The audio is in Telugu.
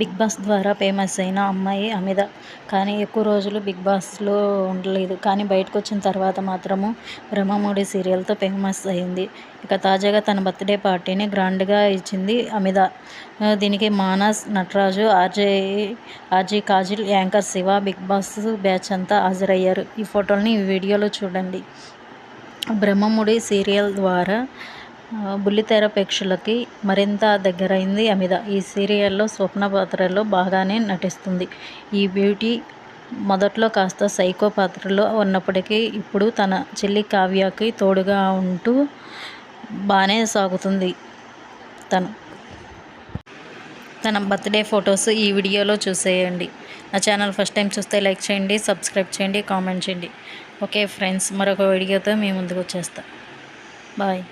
బిగ్ బాస్ ద్వారా ఫేమస్ అయిన అమ్మాయి అమిత. కానీ ఎక్కువ రోజులు బిగ్ బాస్లో ఉండలేదు. కానీ బయటకు వచ్చిన తర్వాత మాత్రము బ్రహ్మముడి సీరియల్తో ఫేమస్ అయింది. ఇక తాజాగా తన బర్త్డే పార్టీని గ్రాండ్గా ఇచ్చింది అమిత. దీనికి Manas Nataraju RJ RG Kajal anchor Shiva Bigg Boss batch అంతా హాజరయ్యారు. ఈ ఫోటోల్ని ఈ వీడియోలో చూడండి. బ్రహ్మముడి సీరియల్ ద్వారా బుల్లితెర ప్రేక్షకులకి మరింత దగ్గరైంది అమిత. ఈ సీరియల్లో స్వప్న పాత్రలో బాగానే నటిస్తుంది. ఈ బ్యూటీ మొదట్లో కాస్త సైకో పాత్రలో ఉన్నప్పటికీ ఇప్పుడు తన చెల్లి కావ్యకి తోడుగా ఉంటూ బాగానే సాగుతుంది తను. తన బర్త్డే ఫొటోస్ ఈ వీడియోలో చూసేయండి. నా ఛానల్ ఫస్ట్ టైం చూస్తే లైక్ చేయండి సబ్స్క్రైబ్ చేయండి కామెంట్ చేయండి. ఓకే ఫ్రెండ్స్ మరొక వీడియోతో మేము ముందుకు వచ్చేస్తాం. బాయ్.